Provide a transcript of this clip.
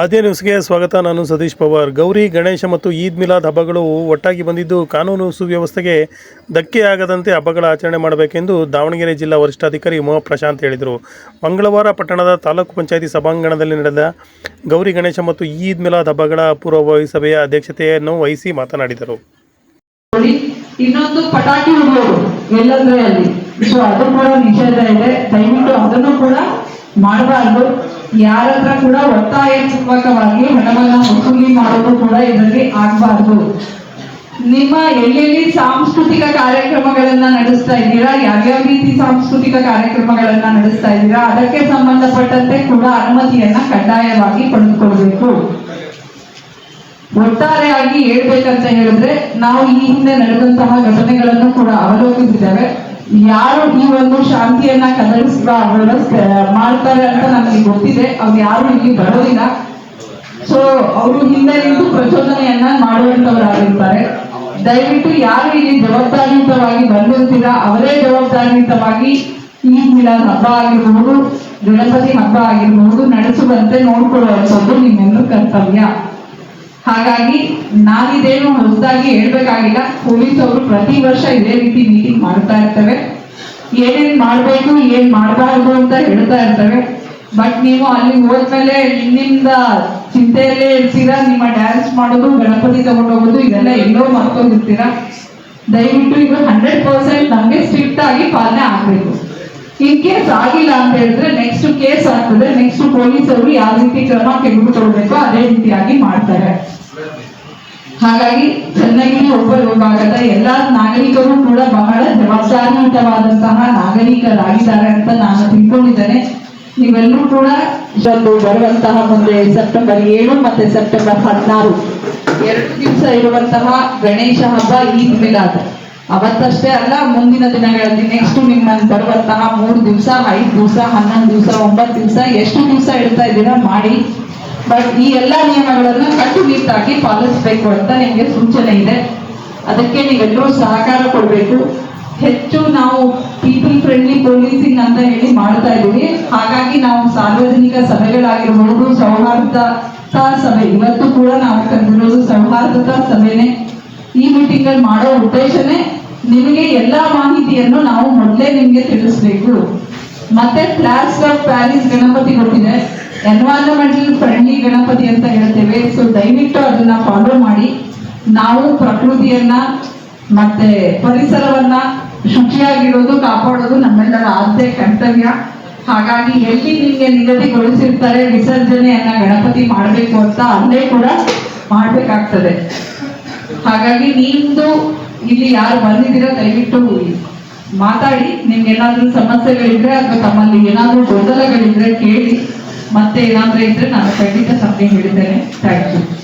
ಆದ್ಯ ನ್ಯೂಸ್ಗೆ ಸ್ವಾಗತ. ನಾನು ಸತೀಶ್ ಪವಾರ್. ಗೌರಿ, ಗಣೇಶ ಮತ್ತು ಈದ್ ಮಿಲಾದ್ ಹಬ್ಬಗಳು ಒಟ್ಟಾಗಿ ಬಂದಿದ್ದು ಕಾನೂನು ಸುವ್ಯವಸ್ಥೆಗೆ ಧಕ್ಕೆ ಆಗದಂತೆ ಹಬ್ಬಗಳ ಆಚರಣೆ ಮಾಡಬೇಕೆಂದು ದಾವಣಗೆರೆ ಜಿಲ್ಲಾ ವರಿಷ್ಠಾಧಿಕಾರಿ ಮೋಹ ಪ್ರಶಾಂತ್ ಹೇಳಿದರು. ಮಂಗಳವಾರ ಪಟ್ಟಣದ ತಾಲೂಕು ಪಂಚಾಯಿತಿ ಸಭಾಂಗಣದಲ್ಲಿ ನಡೆದ ಗೌರಿ, ಗಣೇಶ ಮತ್ತು ಈದ್ ಮಿಲಾದ್ ಹಬ್ಬಗಳ ಪೂರ್ವಭಾವಿ ಸಭೆಯ ಅಧ್ಯಕ್ಷತೆಯನ್ನು ವಹಿಸಿ ಮಾತನಾಡಿದರು. ನೋಡಿ, ಇನ್ನೊಂದು ಪಟಾಕಿ ಅದು ಅದನ್ನು ಕೂಡ ಯಾರ ಕೂಡ ಒತ್ತಾಯ ಪೂರ್ವಕವಾಗಿ ಹಣವನ್ನ ವಸೂಲಿ ಮಾಡೋದು ಕೂಡ ಇದರಲ್ಲಿ ಆಗ್ಬಾರ್ದು. ನಿಮ್ಮ ಎಲ್ಲೆಲ್ಲಿ ಸಾಂಸ್ಕೃತಿಕ ಕಾರ್ಯಕ್ರಮಗಳನ್ನ ನಡೆಸ್ತಾ ಇದ್ದೀರಾ, ಯಾವ್ಯಾವ ರೀತಿ ಸಾಂಸ್ಕೃತಿಕ ಕಾರ್ಯಕ್ರಮಗಳನ್ನ ನಡೆಸ್ತಾ ಇದ್ದೀರಾ, ಅದಕ್ಕೆ ಸಂಬಂಧಪಟ್ಟಂತೆ ಕೂಡ ಅನುಮತಿಯನ್ನ ಕಡ್ಡಾಯವಾಗಿ ಪಡೆದುಕೊಳ್ಬೇಕು. ಒಟ್ಟಾರೆಯಾಗಿ ಹೇಳ್ಬೇಕಂತ ಹೇಳಿದ್ರೆ, ನಾವು ಈ ಹಿಂದೆ ನಡೆದಂತಹ ಘಟನೆಗಳನ್ನು ಕೂಡ ಅವಲೋಕಿಸಿದ್ದೇವೆ. ಯಾರು ಈ ಒಂದು ಶಾಂತಿಯನ್ನ ಕದಲಿಸುವ ಮಾಡ್ತಾರೆ ಅಂತ ನಮಗೆ ಗೊತ್ತಿದೆ. ಅವ್ರು ಯಾರು ಇಲ್ಲಿ ಬರೋದಿಲ್ಲ. ಸೊ ಅವರು ಹಿಂದೆ ನಿಂತು ಪ್ರಚೋದನೆಯನ್ನ ಮಾಡುವಂತವರಾಗಿರ್ತಾರೆ ದಯವಿಟ್ಟು ಯಾರು ಇಲ್ಲಿ ಜವಾಬ್ದಾರಿಯುತವಾಗಿ ಬಂದಿರ್ತೀರಾ, ಅವರೇ ಜವಾಬ್ದಾರಿಯುತವಾಗಿ ಈ ಮಿಲಾದ್ ಹಬ್ಬ ಆಗಿರಬಹುದು ಗಣಪತಿ ಹಬ್ಬ ಆಗಿರಬಹುದು ನಡೆಸುವಂತೆ ನೋಡ್ಕೊಳ್ಳುವಂಥದ್ದು ನಿಮ್ಮೆಲ್ಲರ ಕರ್ತವ್ಯ. ಹಾಗಾಗಿ ನಾವಿದೇನು ಹೊಸದಾಗಿ ಹೇಳ್ಬೇಕಾಗಿಲ್ಲ. ಪೊಲೀಸ್ ಅವರು ಪ್ರತಿ ವರ್ಷ ಇದೇ ರೀತಿ ಮೀಟಿಂಗ್ ಮಾಡ್ತಾ ಇರ್ತವೆ. ಏನೇನ್ ಮಾಡ್ಬೇಕು, ಏನ್ ಮಾಡಬಾರ್ದು ಅಂತ ಹೇಳ್ತಾ ಇರ್ತವೆ. ಬಟ್ ನೀವು ಅಲ್ಲಿ ಹೋದ್ಮೇಲೆ ನಿಮ್ಮಿಂದ ಚಿಂತೆಯಲ್ಲೇ ಇರ್ತೀರಾ? ನಿಮ್ಮ ಡ್ಯಾನ್ಸ್ ಮಾಡೋದು, ಗಣಪತಿ ತಗೊಂಡೋಗೋದು, ಇದೆಲ್ಲ ಎಲ್ಲೋ ಮರ್ತೋಗಿರ್ತೀರಾ ದಯವಿಟ್ಟು ಇದು ಹಂಡ್ರೆಡ್ ಪರ್ಸೆಂಟ್ ನಮ್ಗೆ ಸ್ಟ್ರಿಕ್ಟ್ ಆಗಿ ಪಾಲನೆ ಆಗ್ಬೇಕು. ಇನ್ ಕೇಸ್ ಆಗಿಲ್ಲ ಅಂತ ಹೇಳಿದ್ರೆ ನೆಕ್ಸ್ಟ್ ಕೇಸ್ ಆಗ್ತದೆ. ನೆಕ್ಸ್ಟ್ ಪೊಲೀಸ್ ಅವರು ಯಾವ ರೀತಿ ಕ್ರಮ ತೆಗೆದುಕೊಳ್ಬೇಕು ಹಾಗಾಗಿ ಚನ್ನಗಿರಿ ಉಪವಿಭಾಗದ ಎಲ್ಲಾ ನಾಗರಿಕರು ಕೂಡ ಬಹಳ ಜವಾಬ್ದಾರಿಯುತವಾದಂತಹ ನಾಗರಿಕರಾಗಿದ್ದಾರೆ ಅಂತ ನಾನು ತಿಳ್ಕೊಂಡಿದ್ದೇನೆ. ನೀವೆಲ್ಲರೂ ಕೂಡ ಇದೊಂದು ಬರುವಂತಹ ಮುಂದೆ ಸೆಪ್ಟೆಂಬರ್ ಏಳು ಮತ್ತೆ ಸೆಪ್ಟೆಂಬರ್ ಹದಿನಾರು. ಎರಡು ದಿವಸ ಇರುವಂತಹ ಗಣೇಶ ಹಬ್ಬ ಈ ಮಿಲಾದ್ ಅವತ್ತಷ್ಟೇ ಅಲ್ಲ, ಮುಂದಿನ ದಿನಗಳಲ್ಲಿ ನೆಕ್ಸ್ಟ್ ನಿಮ್ಮ ಬರುವಂತಹ ಮೂರು ದಿವಸ, ಐದು ದಿವಸ, ಹನ್ನೊಂದು ದಿವಸ, ಒಂಬತ್ತು ದಿವಸ, ಎಷ್ಟು ದಿವಸ ಇಡ್ತಾ ಇದ್ದೀರಾ ಮಾಡಿ. ಬಟ್ ಈ ಎಲ್ಲಾ ನಿಯಮಗಳನ್ನ ಕಟ್ಟುನಿಟ್ಟಾಗಿ ಪಾಲಿಸಬೇಕು ಅಂತ ನಿಮಗೆ ಸೂಚನೆ ಇದೆ. ಅದಕ್ಕೆ ನೀವೆಲ್ಲರೂ ಸಹಕಾರ ಕೊಡಬೇಕು. ಹೆಚ್ಚು ನಾವು ಪೀಪಲ್ ಫ್ರೆಂಡ್ಲಿ ಪೊಲೀಸಿಂಗ್ ಅಂತ ಹೇಳಿ ಮಾಡ್ತಾ ಇದ್ದೀವಿ. ಹಾಗಾಗಿ ನಾವು ಸಾರ್ವಜನಿಕ ಸಭೆಗಳಾಗಿರಬಹುದು ಸೌಹಾರ್ದ ಸಭೆ. ಇವತ್ತು ಕೂಡ ನಾವು ಕರೆದಿರೋದು ಸೌಹಾರ್ದತಾ ಸಭೆನೆ. ಈ ಮೀಟಿಂಗ್ ಅಲ್ಲಿ ಮಾಡೋ ಉದ್ದೇಶನೇ ನಿಮಗೆ ಎಲ್ಲಾ ಮಾಹಿತಿಯನ್ನು ನಾವು ಮೊದಲೇ ನಿಮಗೆ ತಿಳಿಸ್ಬೇಕು. ಮತ್ತೆ ಕ್ಲಾಸ್ ಆಫ್ ಪ್ಯಾರಿಸ್ ಗಣಪತಿ ಗೊತ್ತಿದೆ ಎನ್ವೈರನ್ಮೆಂಟಲ್ ಫ್ರೆಂಡ್ಲಿ ಗಣಪತಿ ಅಂತ ಹೇಳ್ತೇವೆ. ಸೊ ದಯವಿಟ್ಟು ಅದನ್ನ ಫಾಲೋ ಮಾಡಿ. ನಾವು ಪ್ರಕೃತಿಯನ್ನ ಮತ್ತೆ ಪರಿಸರವನ್ನ ಶುಚಿಯಾಗಿಡೋದು, ಕಾಪಾಡೋದು ನಮ್ಮೆಲ್ಲರ ಆದ್ಯ ಕರ್ತವ್ಯ. ಹಾಗಾಗಿ ಎಲ್ಲಿ ನಿಮಗೆ ನಿಗದಿಗೊಳಿಸಿರ್ತಾರೆ ವಿಸರ್ಜನೆಯನ್ನ ಗಣಪತಿ ಮಾಡಬೇಕು ಅಂತ ಅಲ್ಲೇ ಕೂಡ ಮಾಡ್ಬೇಕಾಗ್ತದೆ. ಹಾಗಾಗಿ ನಿಮ್ದು ಇಲ್ಲಿ ಯಾರು ಬಂದಿದ್ದೀರಾ ದಯವಿಟ್ಟು ಮಾತಾಡಿ. ನಿಮ್ಗೆ ಏನಾದ್ರೂ ಸಮಸ್ಯೆಗಳಿದ್ರೆ ಅಥವಾ ತಮ್ಮಲ್ಲಿ ಏನಾದ್ರೂ ಗೊಂದಲಗಳಿದ್ರೆ ಕೇಳಿ. ಮತ್ತೆ ಏನಾದ್ರೂ ಇದ್ರೆ ನಾನು ಖಂಡಿತ ಸಮಯ ಹೇಳಿದ್ದೇನೆ. Thank you